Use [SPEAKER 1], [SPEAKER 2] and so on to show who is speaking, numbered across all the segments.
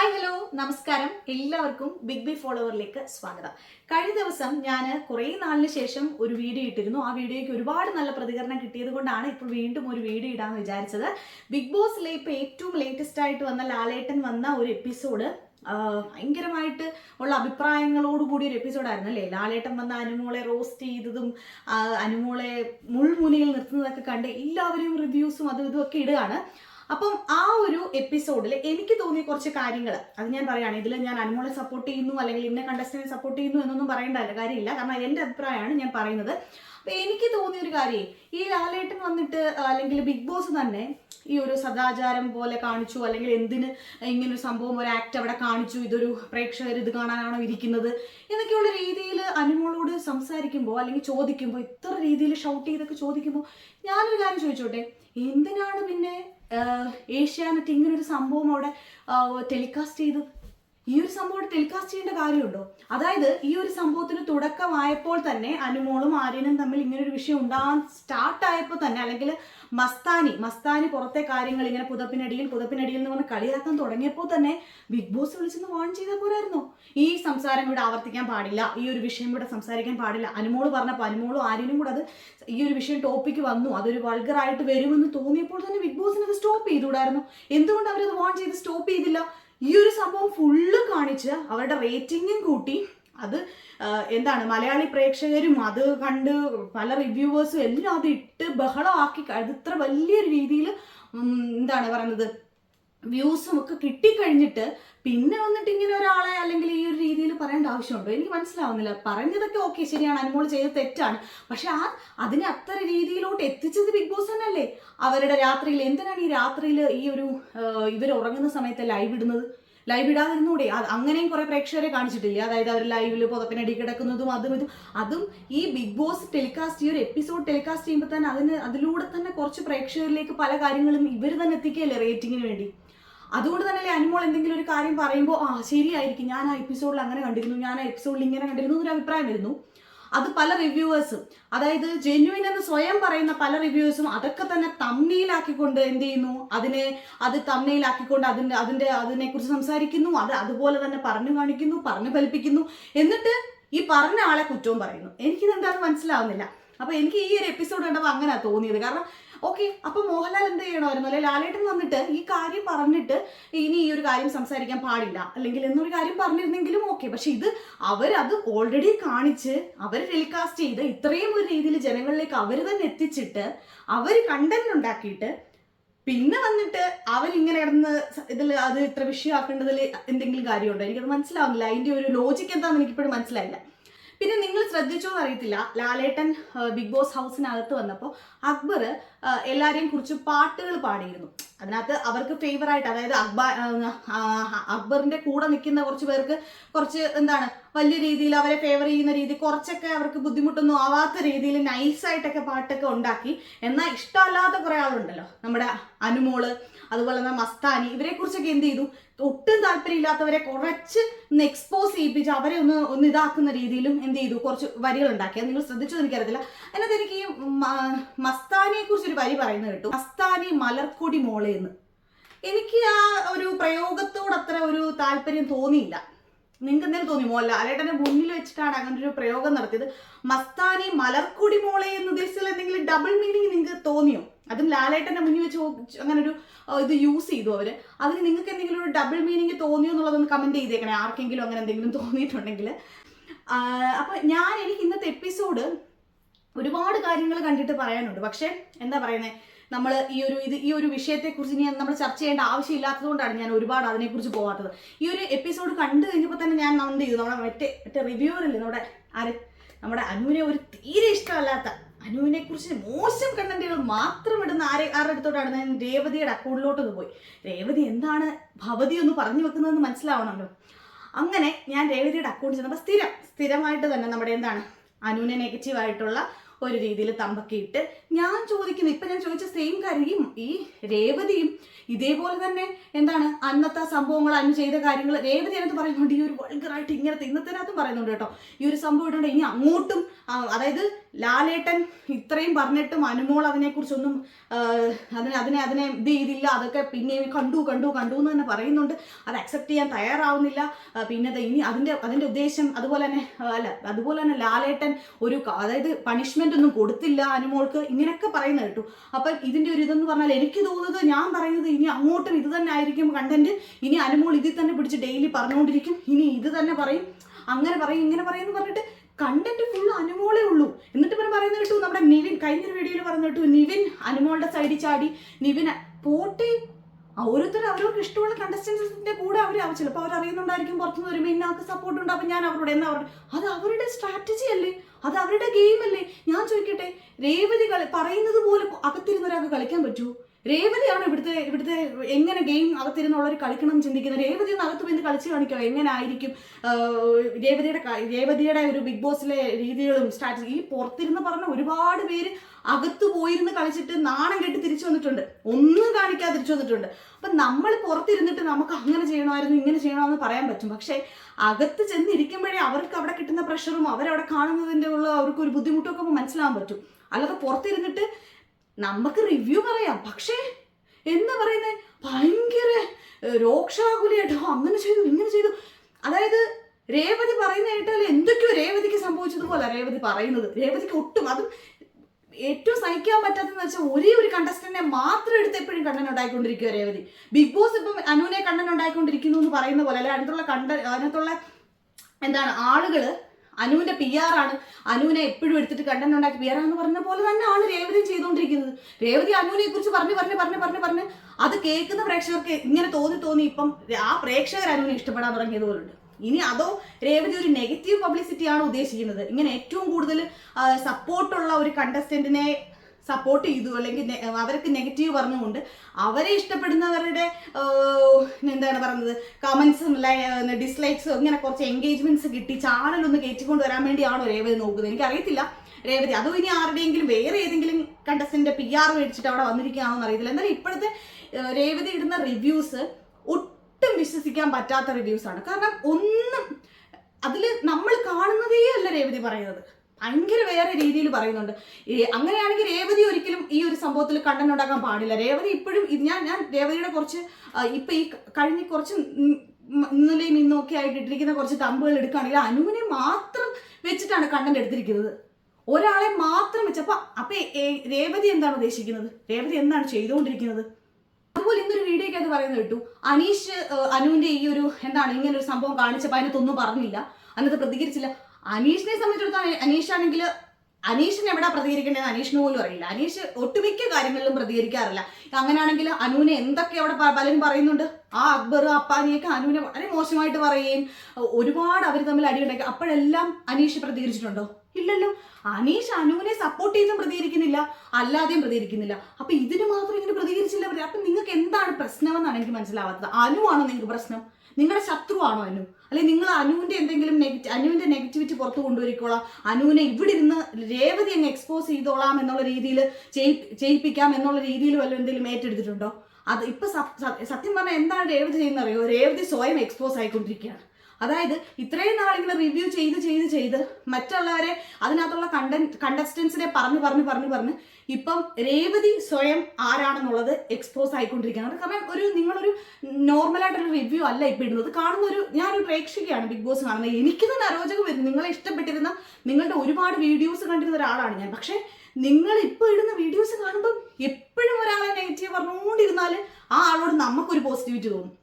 [SPEAKER 1] Hi hello നമസ്കാരം. എല്ലാവർക്കും big B ഫോളോവറിലേക്ക് സ്വാഗതം. കഴിഞ്ഞ ദിവസം ഞാൻ കുറേ നാളിന് ശേഷം ഒരു വീഡിയോ ഇട്ടിരുന്നു. ആ വീഡിയോയ്ക്ക് ഒരുപാട് നല്ല പ്രതികരണം കിട്ടിയത് കൊണ്ടാണ് ഇപ്പോൾ വീണ്ടും ഒരു വീഡിയോ ഇടാമെന്ന് വിചാരിച്ചത്. ബിഗ് ബോസിലെ ഇപ്പോൾ ഏറ്റവും ലേറ്റസ്റ്റ് ആയിട്ട് വന്ന ലാലേട്ടൻ വന്ന ഒരു എപ്പിസോഡ് ഭയങ്കരമായിട്ട് ഉള്ള അഭിപ്രായങ്ങളോട് കൂടിയ ഒരു എപ്പിസോഡായിരുന്നു അല്ലേ? ലാലേട്ടൻ വന്ന അനുമോളെ റോസ്റ്റ് ചെയ്തതും അനുമോളെ മുൾമുനയിൽ നിർത്തുന്നതൊക്കെ കണ്ട് എല്ലാവരും റിവ്യൂസും അതും ഇതും ഒക്കെ ഇടുകയാണ്. അപ്പം ആ ഒരു എപ്പിസോഡിൽ എനിക്ക് തോന്നിയ കുറച്ച് കാര്യങ്ങൾ അത് ഞാൻ പറയുകയാണ് ഇതിൽ ഞാൻ അനുമോളെ സപ്പോർട്ട് ചെയ്യുന്നു അല്ലെങ്കിൽ ഇന്ന കണ്ടസ്റ്റിനെ സപ്പോർട്ട് ചെയ്യുന്നു എന്നൊന്നും പറയേണ്ട കാര്യമില്ല. കാരണം എന്റെ അഭിപ്രായമാണ് ഞാൻ പറയുന്നത്. അപ്പം എനിക്ക് തോന്നിയ ഒരു കാര്യം ഈ ലാലേട്ടൻ വന്നിട്ട് അല്ലെങ്കിൽ ബിഗ് ബോസ് തന്നെ ഈ ഒരു സദാചാരം പോലെ കാണിച്ചു അല്ലെങ്കിൽ എന്തിന് ഇങ്ങനെ ഒരു സംഭവം ഒരു ആക്ട് അവിടെ കാണിച്ചു ഇതൊരു പ്രേക്ഷകർ ഇത് കാണാനാണോ ഇരിക്കുന്നത് എന്നൊക്കെയുള്ള രീതിയിൽ അനുമോളോട് സംസാരിക്കുമ്പോൾ അല്ലെങ്കിൽ ചോദിക്കുമ്പോൾ ഇത്ര രീതിയിൽ ഷൗട്ട് ചെയ്തൊക്കെ ചോദിക്കുമ്പോൾ ഞാനൊരു കാര്യം ചോദിച്ചോട്ടെ എന്തിനാണ് പിന്നെ ഏഷ്യാനെറ്റ് ഇങ്ങനൊരു സംഭവം അവിടെ ടെലികാസ്റ്റ് ചെയ്തത് ഈ ഒരു സംഭവം ടെലികാസ്റ്റ് ചെയ്യേണ്ട കാര്യമുണ്ടോ? അതായത് ഈ ഒരു സംഭവത്തിന് തുടക്കമായപ്പോൾ തന്നെ അനുമോളും ആര്യനും തമ്മിൽ ഇങ്ങനെ ഒരു വിഷയം ഉണ്ടാകാൻ സ്റ്റാർട്ട് ആയപ്പോൾ തന്നെ അല്ലെങ്കിൽ മസ്താനി മസ്താനി പുറത്തെ കാര്യങ്ങൾ ഇങ്ങനെ പുതപ്പിനടിയിൽ പുതപ്പിനടിയിൽ എന്ന് പറഞ്ഞ് കളിയാക്കാൻ തുടങ്ങിയപ്പോൾ തന്നെ ബിഗ് ബോസ് വിളിച്ചെന്ന് വാൺ ചെയ്താൽ പോരായിരുന്നോ? ഈ സംസാരം ഇവിടെ ആവർത്തിക്കാൻ പാടില്ല ഈ ഒരു വിഷയം ഇവിടെ സംസാരിക്കാൻ പാടില്ല. അനുമോൾ പറഞ്ഞപ്പോൾ അനുമോളും ആര്യനും കൂടെ അത് ഈ ഒരു വിഷയം ടോപ്പിക്ക് വന്നു അതൊരു വൾഗറായിട്ട് വരുമെന്ന് തോന്നിയപ്പോൾ തന്നെ ബിഗ് ബോസിന് അത് സ്റ്റോപ്പ് ചെയ്തുകൂടായിരുന്നു. എന്തുകൊണ്ട് അവരത് വാൺ ചെയ്ത് സ്റ്റോപ്പ് ചെയ്തില്ല? ഈ ഒരു സംഭവം ഫുള്ള് കാണിച്ച് അവരുടെ റേറ്റിംഗും കൂട്ടി. അത് എന്താണ് മലയാളി പ്രേക്ഷകരും അത് കണ്ട് പല റിവ്യൂവേഴ്സും എല്ലാം അത് ഇട്ട് ബഹളമാക്കി. അത് ഇത്ര വലിയൊരു രീതിയിൽ എന്താണ് പറയുന്നത് വ്യൂസും ഒക്കെ കിട്ടിക്കഴിഞ്ഞിട്ട് പിന്നെ വന്നിട്ട് ഇങ്ങനെ ഒരാളെ അല്ലെങ്കിൽ ഈ ഒരു രീതിയിൽ പറയേണ്ട ആവശ്യമുണ്ടോ? എനിക്ക് മനസ്സിലാവുന്നില്ല. പറഞ്ഞതൊക്കെ ഓക്കെ ശരിയാണ്. അനുമോൾ ചെയ്ത തെറ്റാണ്. പക്ഷെ ആ അതിനെ അത്ര രീതിയിലോട്ട് എത്തിച്ചത് ബിഗ് ബോസ് തന്നെയല്ലേ? അവരുടെ രാത്രിയിൽ എന്തിനാണ് ഈ രാത്രിയിൽ ഈ ഒരു ഇവർ ഉറങ്ങുന്ന സമയത്ത് ലൈവ് ഇടുന്നത്? ലൈവ് ഇടാതിരുന്നൂടെ? അങ്ങനെയും കുറെ പ്രേക്ഷകരെ കാണിച്ചിട്ടില്ലേ? അതായത് അവർ ലൈവിൽ പുതപ്പിനടി കിടക്കുന്നതും അതും ഇതും. അതും ഈ ബിഗ് ബോസ് ടെലികാസ്റ്റ് ഈ ഒരു എപ്പിസോഡ് ടെലികാസ്റ്റ് ചെയ്യുമ്പോൾ തന്നെ അതിന് അതിലൂടെ തന്നെ കുറച്ച് പ്രേക്ഷകരിലേക്ക് പല കാര്യങ്ങളും ഇവർ തന്നെ എത്തിക്കുകയല്ലേ റേറ്റിങ്ങിന് വേണ്ടി? അതുകൊണ്ട് തന്നെ അനുമോൾ എന്തെങ്കിലും ഒരു കാര്യം പറയുമ്പോൾ ആ ശരിയായിരിക്കും. ഞാൻ ആ എപ്പിസോഡിൽ അങ്ങനെ കണ്ടിരുന്നു. ഞാൻ ആ എപ്പിസോഡിൽ ഇങ്ങനെ കണ്ടിരുന്നു ഒരു അഭിപ്രായം വരുന്നു. അത് പല റിവ്യൂവേഴ്സും അതായത് ജെന്യുവിൻ എന്ന് സ്വയം പറയുന്ന പല റിവ്യൂവേഴ്സും അതൊക്കെ തന്നെ തമ്മിയിലാക്കിക്കൊണ്ട് എന്ത് ചെയ്യുന്നു? അതിനെ അത് തമ്മിയിലാക്കിക്കൊണ്ട് അതിന്റെ അതിന്റെ അതിനെക്കുറിച്ച് സംസാരിക്കുന്നു. അത് അതുപോലെ തന്നെ പറഞ്ഞു കാണിക്കുന്നു പറഞ്ഞു ഫലിപ്പിക്കുന്നു. എന്നിട്ട് ഈ പറഞ്ഞ ആളെ കുറ്റവും പറയുന്നു. എനിക്കിത് മനസ്സിലാവുന്നില്ല. അപ്പൊ എനിക്ക് ഈ ഒരു എപ്പിസോഡ് കണ്ടപ്പോൾ അങ്ങനെ തോന്നിയത്. കാരണം ഓക്കെ അപ്പൊ മോഹൻലാൽ എന്ത് ചെയ്യണമായിരുന്നു? അല്ലെ ലാലേട്ടൻ വന്നിട്ട് ഈ കാര്യം പറഞ്ഞിട്ട് ഇനി ഈ ഒരു കാര്യം സംസാരിക്കാൻ പാടില്ല. അല്ലെങ്കിൽ എന്നൊരു കാര്യം പറഞ്ഞിരുന്നെങ്കിലും ഓക്കെ. പക്ഷെ ഇത് അവരത് ഓൾറെഡി കാണിച്ച് അവർ ടെലികാസ്റ്റ് ചെയ്ത് ഇത്രയും ഒരു രീതിയിൽ ജനങ്ങളിലേക്ക് അവർ തന്നെ എത്തിച്ചിട്ട് അവർ കണ്ടന്റ് ഉണ്ടാക്കിയിട്ട് പിന്നെ വന്നിട്ട് അവൻ ഇങ്ങനെ കിടന്ന് ഇതിൽ അത് ഇത്ര വിഷയമാക്കേണ്ടതിൽ എന്തെങ്കിലും കാര്യമുണ്ടോ? എനിക്കത് മനസ്സിലാവുന്നില്ല. അതിന്റെ ഒരു ലോജിക്ക് എന്താണെന്ന് എനിക്കിപ്പോഴും മനസ്സിലായില്ല. പിന്നെ നിങ്ങൾ ശ്രദ്ധിച്ചോ അറിയത്തില്ല. ലാലേട്ടൻ ബിഗ് ബോസ് ഹൗസിനകത്ത് വന്നപ്പോൾ അക്ബർ എല്ലാവരെയും കുറിച്ച് പാട്ടുകൾ പാടിയിരുന്നു. അതിനകത്ത് അവർക്ക് ഫേവറായിട്ട് അതായത് അക്ബ അക്ബറിന്റെ കൂടെ നിൽക്കുന്ന കുറച്ച് പേർക്ക് കുറച്ച് എന്താണ് വലിയ രീതിയിൽ അവരെ ഫേവർ ചെയ്യുന്ന രീതി കുറച്ചൊക്കെ അവർക്ക് ബുദ്ധിമുട്ടൊന്നും ആവാത്ത രീതിയിൽ നൈസായിട്ടൊക്കെ പാട്ടൊക്കെ ഉണ്ടാക്കി. എന്നാൽ ഇഷ്ടമല്ലാത്ത കുറേ ആളുണ്ടല്ലോ. നമ്മുടെ അനുമോൾ അതുപോലെ തന്നെ മസ്താനി ഇവരെ കുറിച്ചൊക്കെ എന്ത് ചെയ്തു? ഒട്ടും താല്പര്യമില്ലാത്തവരെ കുറച്ച് ഒന്ന് എക്സ്പോസ് ചെയ്യിപ്പിച്ച് അവരെ ഒന്ന് ഒന്ന് ഇതാക്കുന്ന രീതിയിലും എന്ത് ചെയ്തു? കുറച്ച് വരികൾ ഉണ്ടാക്കി. നിങ്ങൾ ശ്രദ്ധിച്ചോ എനിക്കറിയത്തില്ല. അതിനകത്ത് എനിക്ക് ഈ മസ്താനിയെ കുറിച്ച് ഒരു വരി പറയുന്നത് കേട്ടു. മസ്താനി മലർക്കൊടി മോളെ എന്ന്. എനിക്ക് ആ ഒരു പ്രയോഗത്തോട് അത്ര ഒരു താല്പര്യം തോന്നിയില്ല. നിങ്ങൾക്ക് എന്തെങ്കിലും തോന്നി മോല്ല അലേട്ടനെ മുന്നിൽ വെച്ചിട്ടാണ് അങ്ങനെ ഒരു പ്രയോഗം നടത്തിയത്. മസ്താനി മലർക്കൊടി മോളെ എന്ന് ഉദ്ദേശിച്ചാൽ എന്തെങ്കിലും ഡബിൾ മീനിങ് നിങ്ങൾക്ക് തോന്നിയോ? അതും ലാലേട്ടന്റെ മുന്നിൽ വെച്ച് അങ്ങനെ ഒരു ഇത് യൂസ് ചെയ്തു അവർ. അതിന് നിങ്ങൾക്ക് എന്തെങ്കിലും ഒരു ഡബിൾ മീനിങ് തോന്നിയോ എന്നുള്ളതൊന്ന് കമന്റ് ചെയ്തേക്കണേ. ആർക്കെങ്കിലും അങ്ങനെ എന്തെങ്കിലും തോന്നിയിട്ടുണ്ടെങ്കിൽ. അപ്പോൾ ഞാൻ എനിക്ക് ഇന്നത്തെ എപ്പിസോഡ് ഒരുപാട് കാര്യങ്ങൾ കണ്ടിട്ട് പറയാനുണ്ട്. പക്ഷേ എന്താ പറയുന്നത് നമ്മൾ ഈ ഒരു ഇത് ഈ ഒരു വിഷയത്തെക്കുറിച്ച് ഇനി നമ്മൾ ചർച്ച ചെയ്യേണ്ട ആവശ്യമില്ലാത്തതുകൊണ്ടാണ് ഞാൻ ഒരുപാട് അതിനെക്കുറിച്ച് പോകാത്തത് ഈ ഒരു എപ്പിസോഡ് കണ്ടു കഴിഞ്ഞപ്പോൾ തന്നെ ഞാൻ എന്ത് ചെയ്തു? നമ്മുടെ മറ്റേ മറ്റേ റിവ്യൂവറില്ലേ നമ്മുടെ ആര്? നമ്മുടെ അനുവിനെ ഒരു തീരെ ഇഷ്ടമല്ലാത്ത അനുവിനെ കുറിച്ച് മോശം കണ്ടന്റുകൾ മാത്രം ഇടുന്ന ആരെ ആരുടെ അടുത്തോട്ടാണ്? ഞാൻ രേവതിയുടെ അക്കൗണ്ടിലോട്ട് ഒന്ന് പോയി. രേവതി എന്താണ് ഭവതി ഒന്ന് പറഞ്ഞു വെക്കുന്നതെന്ന് മനസ്സിലാവണമല്ലോ. അങ്ങനെ ഞാൻ രേവതിയുടെ അക്കൗണ്ട് ചെന്നപ്പോൾ സ്ഥിരം സ്ഥിരമായിട്ട് തന്നെ നമ്മുടെ എന്താണ് അനുവിനെ നെഗറ്റീവ് ആയിട്ടുള്ള ഒരു രീതിയിൽ തമ്പക്കിയിട്ട് ഞാൻ ചോദിക്കുന്നു. ഇപ്പൊ ഞാൻ ചോദിച്ച സെയിം കാര്യം ഈ രേവതിയും ഇതേപോലെ തന്നെ എന്താണ് അന്നത്തെ സംഭവങ്ങൾ അന്ന് ചെയ്ത കാര്യങ്ങൾ രേവതി അതിനകത്ത് പറയുന്നുണ്ട്. ഈ ഒരു വൾഗറായിട്ട് ഇങ്ങനത്തെ ഇന്നത്തെ അകത്തും പറയുന്നുണ്ട് കേട്ടോ. ഈ ഒരു സംഭവം ഇട്ടുണ്ട് ഇനി അങ്ങോട്ടും അതായത് ലാലേട്ടൻ ഇത്രയും പറഞ്ഞിട്ടും അനുമോൾ അതിനെക്കുറിച്ചൊന്നും അതിനെ അതിനെ അതിനെ ഇത് ചെയ്തില്ല. അതൊക്കെ പിന്നെ കണ്ടു കണ്ടു കണ്ടു എന്ന് തന്നെ പറയുന്നുണ്ട്. അത് അക്സെപ്റ്റ് ചെയ്യാൻ തയ്യാറാവുന്നില്ല. പിന്നെ ഇനി അതിന്റെ അതിന്റെ ഉദ്ദേശം അതുപോലെ തന്നെ അല്ല അതുപോലെ തന്നെ ലാലേട്ടൻ ഒരു അതായത് പണിഷ്മെന്റ് ഒന്നും കൊടുത്തില്ല അനുമോൾക്ക്. ഇങ്ങനെയൊക്കെ പറയുന്നത് കേട്ടു. അപ്പം ഇതിന്റെ ഒരു ഇതെന്ന് പറഞ്ഞാൽ എനിക്ക് തോന്നുന്നത് ഞാൻ പറയുന്നത് ഇനി അങ്ങോട്ടും ഇത് തന്നെ ആയിരിക്കും കണ്ടന്റ് ഇനി അനുമോൾ ഇതിൽ തന്നെ പിടിച്ച് ഡെയിലി പറഞ്ഞുകൊണ്ടിരിക്കും. ഇനി ഇത് തന്നെ പറയും. അങ്ങനെ പറയും ഇങ്ങനെ പറയും എന്ന് പറഞ്ഞിട്ട് കണ്ടന്റ് ഫുൾ അനുമോളേ ഉള്ളൂ. എന്നിട്ട് ഇവർ പറയുന്ന കേട്ടു നമ്മുടെ നിവിൻ കഴിഞ്ഞൊരു വീഡിയോയിൽ പറഞ്ഞു കേട്ടു നിവിൻ അനുമോളുടെ സൈഡിൽ ചാടി നിവിൻ പോട്ടെ. ഓരോരുത്തർ അവരോട് ഇഷ്ടമുള്ള കണ്ടസ്റ്റൻസിന്റെ കൂടെ അവർ ചിലപ്പോൾ അവർ അറിയുന്നുണ്ടായിരിക്കും പുറത്തുനിന്ന് വരുമ്പോൾ ഇന്നാൾക്ക് സപ്പോർട്ട് ഉണ്ട് അപ്പം ഞാൻ അവരോട് എന്നാ അവരുടെ അത് അവരുടെ സ്ട്രാറ്റജി അല്ലേ? അത് അവരുടെ ഗെയിം അല്ലേ? ഞാൻ ചോദിക്കട്ടെ രേവതി കളി പറയുന്നത് പോലെ അകത്തിരുന്ന ഒരാൾക്ക് കളിക്കാൻ പറ്റൂ രേവതിയാണ് ഇവിടുത്തെ ഇവിടുത്തെ എങ്ങനെ ഗെയിം അകത്തിരുന്നുള്ളവർ കളിക്കണം എന്ന് ചിന്തിക്കുന്നത്? രേവതി അകത്ത് പോയി കളിച്ച് കാണിക്കുക എങ്ങനെ ആയിരിക്കും ആഹ് രേവതിയുടെ രേവതിയുടെ ഒരു ബിഗ് ബോസിലെ രീതികളും സ്ട്രാറ്റജി ഈ പുറത്തിരുന്ന് പറഞ്ഞ ഒരുപാട് പേര് അകത്ത് പോയിരുന്ന് കളിച്ചിട്ട് നാണം കെട്ടി തിരിച്ചു വന്നിട്ടുണ്ട്. ഒന്നും കാണിക്കാതെ തിരിച്ചു വന്നിട്ടുണ്ട്. അപ്പം നമ്മൾ പുറത്തിരുന്നിട്ട് നമുക്ക് അങ്ങനെ ചെയ്യണമായിരുന്നു ഇങ്ങനെ ചെയ്യണമെന്ന് പറയാൻ പറ്റും. പക്ഷേ അകത്ത് ചെന്നിരിക്കുമ്പോഴേ അവർക്ക് അവിടെ കിട്ടുന്ന പ്രഷറും അവരവിടെ കാണുന്നതിന്റെ ഉള്ള അവർക്ക് ഒരു ബുദ്ധിമുട്ടൊക്കെ മനസ്സിലാകാൻ പറ്റും. അല്ലാതെ പുറത്തിരുന്നിട്ട് നമുക്ക് റിവ്യൂ പറയാം. പക്ഷേ എന്താ പറയുന്നത് ഭയങ്കര രോക്ഷാകുലിയായിട്ടോ അങ്ങനെ ചെയ്തു ഇങ്ങനെ ചെയ്തു. അതായത് രേവതി പറയുന്ന കേട്ടാൽ എന്തൊക്കെയോ രേവതിക്ക് സംഭവിച്ചതുപോലെ രേവതി പറയുന്നത്. രേവതിക്ക് ഒട്ടും അതും ഏറ്റവും സഹിക്കാൻ പറ്റാത്തതെന്ന് വെച്ചാൽ ഒരേ ഒരു കണ്ടസ്റ്റന്റിനെ മാത്രം എടുത്ത് എപ്പോഴും കണ്ണൻ ഉണ്ടായിക്കൊണ്ടിരിക്കുക രേവതി. ബിഗ് ബോസ് ഇപ്പം അനുവിനെ കണ്ണൻ ഉണ്ടായിക്കൊണ്ടിരിക്കുന്നു എന്ന് പറയുന്ന പോലെ അല്ലെ അതിനകത്തുള്ള കണ്ട അതിനകത്തുള്ള എന്താണ് ആളുകൾ അനുവിന്റെ പി ആർ ആണ്. അനുവിനെ എപ്പോഴും എടുത്തിട്ട് കണ്ടന്റ് ഉണ്ടാക്കി പി ആർ എന്ന് പറഞ്ഞ പോലെ തന്നെയാണ് രേവതി ചെയ്തുകൊണ്ടിരിക്കുന്നത്. രേവതി അനുവിനെ കുറിച്ച് പറഞ്ഞ് പറഞ്ഞ് പറഞ്ഞ് പറഞ്ഞ് പറഞ്ഞ് അത് കേൾക്കുന്ന പ്രേക്ഷകർക്ക് ഇങ്ങനെ തോന്നി തോന്നി ഇപ്പം ആ പ്രേക്ഷകർ അനുവിനെ ഇഷ്ടപ്പെടാൻ തുടങ്ങിയത് പോലുണ്ട്. ഇനി അതോ രേവതി ഒരു നെഗറ്റീവ് പബ്ലിസിറ്റി ആണ് ഉദ്ദേശിക്കുന്നത്. ഇങ്ങനെ ഏറ്റവും കൂടുതൽ സപ്പോർട്ടുള്ള ഒരു കണ്ടസ്റ്റന്റിനെ സപ്പോർട്ട് ചെയ്തു അല്ലെങ്കിൽ അവർക്ക് നെഗറ്റീവ് പറഞ്ഞുകൊണ്ട് അവരെ ഇഷ്ടപ്പെടുന്നവരുടെ എന്താണ് പറയുന്നത് കമന്റ്സും ഡിസ്ലൈക്സും ഇങ്ങനെ കുറച്ച് എൻഗേജ്മെന്റ്സ് കിട്ടി ചാനൽ ഒന്ന് കയറ്റിക്കൊണ്ട് വരാൻ വേണ്ടിയാണോ രേവതി നോക്കുന്നത്? എനിക്കറിയത്തില്ല രേവതി. അതോ ഇനി ആരുടെയെങ്കിലും വേറെ ഏതെങ്കിലും കണ്ടസ്റ്റന്റ് പി ആർ മേടിച്ചിട്ട് അവിടെ വന്നിരിക്കുകയാണോ എന്ന് അറിയത്തില്ല എന്നാലും ഇപ്പോഴത്തെ രേവതി ഇടുന്ന റിവ്യൂസ് ഒട്ടും വിശ്വസിക്കാൻ പറ്റാത്ത റിവ്യൂസ് ആണ്. കാരണം ഒന്നും അതിൽ നമ്മൾ കാണുന്നതേ അല്ല രേവതി പറയുന്നത്. ഭയങ്കര വേറെ രീതിയിൽ പറയുന്നുണ്ട്. അങ്ങനെയാണെങ്കിൽ രേവതി ഒരിക്കലും ഈ ഒരു സംഭവത്തിൽ കണ്ടന്റ് ഉണ്ടാക്കാൻ പാടില്ല. രേവതി ഇപ്പോഴും ഞാൻ ഞാൻ രേവതിയുടെ കുറച്ച് ഇപ്പം ഈ കഴിഞ്ഞ കുറച്ച് ഇന്നലെയും ഇന്നും ഒക്കെ ആയിട്ട് ഇട്ടിരിക്കുന്ന കുറച്ച് തമ്പുകൾ എടുക്കുകയാണെങ്കിൽ അനുവിനെ മാത്രം വെച്ചിട്ടാണ് കണ്ടന്റ് എടുത്തിരിക്കുന്നത്. ഒരാളെ മാത്രം വെച്ച്. അപ്പൊ രേവതി എന്താണ് ഉദ്ദേശിക്കുന്നത്? രേവതി എന്താണ് ചെയ്തുകൊണ്ടിരിക്കുന്നത്? അതുപോലെ ഇന്നൊരു വീഡിയോയ്ക്ക് അത് പറയുന്നത് കേട്ടു. അനീഷ് അനുവിന്റെ ഈ ഒരു എന്താണ് ഇങ്ങനെ ഒരു സംഭവം കാണിച്ചപ്പോൾ അതിനകത്തൊന്നും പറഞ്ഞില്ല. അതിനകത്ത് പ്രതികരിച്ചില്ല. അനീഷിനെ സംബന്ധിച്ചിടത്തോളം അനീഷ് ആണെങ്കിൽ അനീഷിന് എവിടെ പ്രതികരിക്കേണ്ടതെന്ന് അനീഷിന് പോലും അറിയില്ല. അനീഷ് ഒട്ടുമിക്ക കാര്യങ്ങളിലും പ്രതികരിക്കാറില്ല. അങ്ങനെയാണെങ്കിൽ അനുവിനെ എന്തൊക്കെ അവിടെ പലരും പറയുന്നുണ്ട്? ആ അക്ബർ അപ്പാനിയൊക്കെ അനുവിനെ വളരെ മോശമായിട്ട് പറയുകയും ഒരുപാട് അവർ തമ്മിൽ അടിയുണ്ടാക്കി. അപ്പോഴെല്ലാം അനീഷ് പ്രതികരിച്ചിട്ടുണ്ടോ? ഇല്ലല്ലോ. അനീഷ് അനുവിനെ സപ്പോർട്ട് ചെയ്തും പ്രതികരിക്കുന്നില്ല. അല്ലാതെയും പ്രതികരിക്കുന്നില്ല. അപ്പൊ ഇതിന് മാത്രം ഇങ്ങനെ പ്രതികരിച്ചില്ല അപ്പൊ നിങ്ങൾക്ക് എന്താണ് പ്രശ്നമെന്നാണ് എനിക്ക് മനസ്സിലാവാത്തത്. അനുവാണോ നിങ്ങൾക്ക് പ്രശ്നം? നിങ്ങളുടെ ശത്രുവാണോ അനു? അല്ലെങ്കിൽ നിങ്ങൾ അനുവിന്റെ എന്തെങ്കിലും നെഗറ്റീവ് അനുവിന്റെ നെഗറ്റിവിറ്റി പുറത്തു കൊണ്ടുവരിക്കോളാം. അനുവിനെ ഇവിടെ ഇരുന്ന് രേവതി അങ്ങ് എക്സ്പോസ് ചെയ്തോളാം എന്നുള്ള രീതിയിൽ ചെയ്യിപ്പിക്കാം എന്നുള്ള രീതിയിൽ വല്ല എന്തെങ്കിലും ഏറ്റെടുത്തിട്ടുണ്ടോ? അത് ഇപ്പൊ സത്യം പറഞ്ഞാൽ എന്താണ് രേവതി ചെയ്യുന്നത് അറിയോ രേവതി സ്വയം എക്സ്പോസ് ആയിക്കൊണ്ടിരിക്കുകയാണ്. അതായത് ഇത്രയും നാളിങ്ങനെ റിവ്യൂ ചെയ്ത് ചെയ്ത് ചെയ്ത് മറ്റുള്ളവരെ അതിനകത്തുള്ള കണ്ടന്റ് കണ്ടസ്റ്റൻസിനെ പറഞ്ഞു പറഞ്ഞു പറഞ്ഞു പറഞ്ഞ് ഇപ്പം രേവതി സ്വയം ആരാണെന്നുള്ളത് എക്സ്പോസ് ആയിക്കൊണ്ടിരിക്കുകയാണ്. കാരണം ഒരു നിങ്ങളൊരു നോർമലായിട്ടൊരു റിവ്യൂ അല്ല ഇപ്പം ഇടുന്നത്. കാണുന്ന ഒരു ഞാനൊരു പ്രേക്ഷകയാണ് ബിഗ് ബോസ് കാണുന്നത്. എനിക്ക് തന്നെ അരോചകം വരുന്നു. നിങ്ങളെ ഇഷ്ടപ്പെട്ടിരുന്ന നിങ്ങളുടെ ഒരുപാട് വീഡിയോസ് കണ്ടിരുന്ന ഒരാളാണ് ഞാൻ. പക്ഷേ നിങ്ങൾ ഇപ്പോൾ ഇടുന്ന വീഡിയോസ് കാണുമ്പം എപ്പോഴും ഒരാളെ നെഗറ്റീവ് പറഞ്ഞുകൊണ്ടിരുന്നാൽ ആ ആളോട് നമുക്കൊരു പോസിറ്റിവിറ്റി തോന്നും.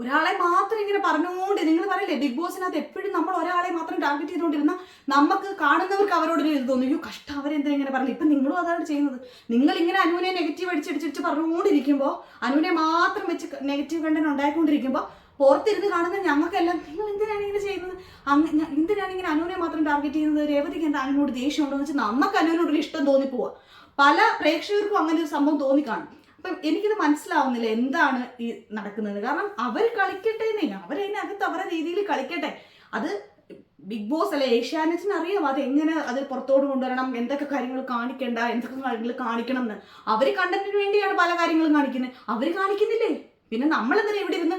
[SPEAKER 1] ഒരാളെ മാത്രം ഇങ്ങനെ പറഞ്ഞുകൊണ്ട് നിങ്ങൾ പറയില്ലേ ബിഗ് ബോസിനകത്ത് എപ്പോഴും നമ്മൾ ഒരാളെ മാത്രം ടാർഗറ്റ് ചെയ്തുകൊണ്ടിരുന്ന നമുക്ക് കാണുന്നവർക്ക് അവരോടൊരു ഇത് തോന്നും. അയ്യോ കഷ്ടം അവരെന്താ ഇങ്ങനെ പറഞ്ഞു? ഇപ്പം നിങ്ങളും അതാണ് ചെയ്യുന്നത്. നിങ്ങൾ ഇങ്ങനെ അനുവിനെ നെഗറ്റീവ് അടിച്ചടിച്ചടിച്ച് പറഞ്ഞുകൊണ്ടിരിക്കുമ്പോൾ അനുവിനെ മാത്രം വെച്ച് നെഗറ്റീവ് കണ്ടന്റ് ഉണ്ടായിക്കൊണ്ടിരിക്കുമ്പോൾ പുറത്തിരുന്ന് കാണുന്ന ഞങ്ങൾക്കെല്ലാം നിങ്ങൾ എന്തിനാണ് ഇങ്ങനെ ചെയ്യുന്നത്? അങ്ങനെ എന്തിനാണ് ഇങ്ങനെ അനുവിനെ മാത്രം ടാർഗറ്റ് ചെയ്യുന്നത്? രേവതിക്ക് എന്താ അനുവിനോട് ദേഷ്യം ഉണ്ടോ എന്ന് വെച്ചാൽ നമുക്ക് അനുവിനോടൊരു ഇഷ്ടം തോന്നിപ്പോവുക പല പ്രേക്ഷകർക്കും അങ്ങനെ ഒരു സംഭവം തോന്നിക്കാണും. അപ്പം എനിക്കിത് മനസ്സിലാവുന്നില്ല എന്താണ് ഈ നടക്കുന്നത്. കാരണം അവർ കളിക്കട്ടെ എന്നേ അവരതിനകത്ത് അവരുടെ രീതിയിൽ കളിക്കട്ടെ. അത് ബിഗ് ബോസ് അല്ലെ ഏഷ്യാനെറ്റിന് അറിയാം അത് എങ്ങനെ അത് പുറത്തോട്ട് കൊണ്ടുവരണം എന്തൊക്കെ കാര്യങ്ങൾ കാണിക്കണ്ട എന്തൊക്കെ കാര്യങ്ങൾ കാണിക്കണം എന്ന്. അവർ കണ്ടന്റിന് വേണ്ടിയാണ് പല കാര്യങ്ങളും കാണിക്കുന്നത്. അവർ കാണിക്കുന്നില്ലേ? പിന്നെ നമ്മൾ എന്തിനാ ഇവിടെ ഇരുന്ന്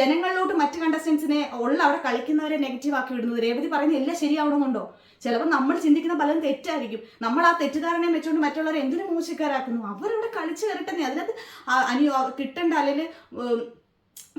[SPEAKER 1] ജനങ്ങളിലോട്ട് മറ്റ് കണ്ടസ്റ്റൻസിനെ ഉള്ള അവിടെ കളിക്കുന്നവരെ നെഗറ്റീവ് ആക്കി വിടുന്നത്? രേവതി പറയുന്നത് എല്ലാം ശരിയാവണമെന്നുണ്ടോ? ചിലപ്പോൾ നമ്മൾ ചിന്തിക്കുന്ന പലതും തെറ്റായിരിക്കും. നമ്മൾ ആ തെറ്റിദ്ധാരണയും വെച്ചുകൊണ്ട് മറ്റുള്ളവരെ എന്തിനു മോശക്കാരാക്കുന്നു? അവരവിടെ കളിച്ച് കയറട്ടെ അതിനകത്ത് അനിയോ അനി കിട്ടേണ്ട അല്ലെങ്കിൽ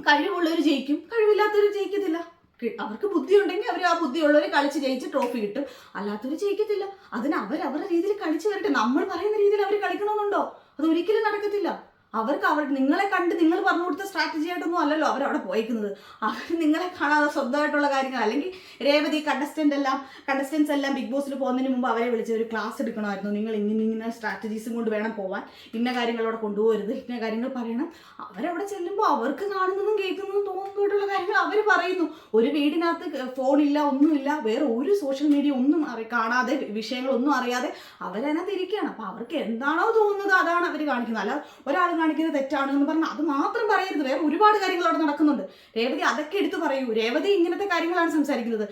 [SPEAKER 1] കഴിവുള്ളവർ ജയിക്കും. കഴിവില്ലാത്തവർ ജയിക്കത്തില്ല. അവർക്ക് ബുദ്ധി ഉണ്ടെങ്കിൽ അവർ ആ ബുദ്ധിയുള്ളവർ കളിച്ച് ജയിച്ച് ട്രോഫി കിട്ടും. അല്ലാത്തവർ ജയിക്കത്തില്ല. അതിന് അവർ അവരുടെ രീതിയിൽ കളിച്ച് വരട്ടെ. നമ്മൾ പറയുന്ന രീതിയിൽ അവർ കളിക്കണമെന്നുണ്ടോ? അത് ഒരിക്കലും നടക്കത്തില്ല. അവർക്ക് അവർ നിങ്ങളെ കണ്ട് നിങ്ങൾ പറഞ്ഞു കൊടുത്ത സ്ട്രാറ്റജി ആയിട്ടൊന്നും അല്ലല്ലോ അവരവിടെ പോയിക്കുന്നത്. അവർ നിങ്ങളെ കാണാതെ സ്വന്തമായിട്ടുള്ള കാര്യങ്ങൾ അല്ലെങ്കിൽ രേവതി കണ്ടസ്റ്റന്റ് എല്ലാം കണ്ടസ്റ്റൻസ് എല്ലാം ബിഗ് ബോസിൽ പോകുന്നതിന് മുമ്പ് അവരെ വിളിച്ച് ഒരു ക്ലാസ് എടുക്കണമായിരുന്നു. നിങ്ങൾ ഇങ്ങനെ ഇങ്ങനെ സ്ട്രാറ്റജീസും കൊണ്ട് വേണം പോവാൻ. ഇന്ന കാര്യങ്ങളവിടെ കൊണ്ടുപോകരുത് ഇന്ന കാര്യങ്ങൾ പറയണം. അവരവിടെ ചെല്ലുമ്പോൾ അവർക്ക് കാണുന്നതും കേൾക്കുന്നതും തോന്നുന്നതായിട്ടുള്ള കാര്യങ്ങൾ അവർ പറയുന്നു. ഒരു വീടിനകത്ത് ഫോണില്ല ഒന്നുമില്ല വേറെ ഒരു സോഷ്യൽ മീഡിയ ഒന്നും അറി കാണാതെ വിഷയങ്ങളൊന്നും അറിയാതെ അവരതിനകത്ത് ഇരിക്കുകയാണ്. അപ്പോൾ അവർക്ക് എന്താണോ തോന്നുന്നത് അതാണ് അവർ കാണിക്കുന്നത്. അല്ല ഒരാൾ കാണിക്കുന്നത് തെറ്റാണ് എന്ന് പറഞ്ഞാൽ അത് മാത്രം പറയരുത്. വേറെ ഒരുപാട് കാര്യങ്ങൾ അവിടെ നടക്കുന്നുണ്ട്. രേവതി അതൊക്കെ എടുത്തു പറയൂ. രേവതി ഇങ്ങനത്തെ കാര്യങ്ങളാണ് സംസാരിക്കുന്നത്.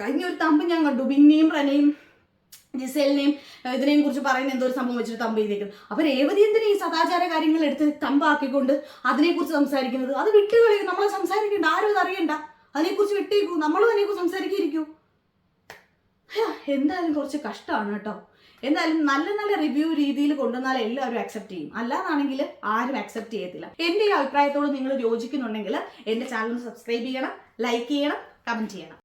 [SPEAKER 1] കഴിഞ്ഞ ഒരു തമ്പ് ഞാൻ കണ്ടു. ബിന്നിയും റനയും ജിസേലിനെയും ഇതിനെയും കുറിച്ച് പറയുന്ന എന്തോ ഒരു സംഭവം വെച്ചിട്ട് തമ്പ് ചെയ്തേക്കും അപ്പൊ രേവതി എന്തിനാ ഈ സദാചാര കാര്യങ്ങൾ എടുത്ത് തമ്പാക്കിക്കൊണ്ട് അതിനെക്കുറിച്ച് സംസാരിക്കുന്നത്? അത് വിട്ടുകളയും. നമ്മൾ സംസാരിക്കേണ്ട. ആരും അറിയണ്ട. അതിനെക്കുറിച്ച് വിട്ടേക്കൂ. നമ്മളും അതിനെക്കുറിച്ച് സംസാരിക്കിരിക്കൂ എന്തായാലും കുറച്ച് കഷ്ടമാണ് കേട്ടോ. എന്തായാലും നല്ല നല്ല റിവ്യൂ രീതിയിൽ കൊണ്ടുവന്നാൽ എല്ലാവരും അക്സെപ്റ്റ് ചെയ്യും. അല്ലാതാണെങ്കിൽ ആരും അക്സെപ്റ്റ് ചെയ്യത്തില്ല. എന്റെ ഈ അഭിപ്രായത്തോട് നിങ്ങൾ യോജിക്കുന്നുണ്ടെങ്കിൽ എന്റെ ചാനൽ സബ്സ്ക്രൈബ് ചെയ്യണം ലൈക്ക് ചെയ്യണം കമന്റ് ചെയ്യണം.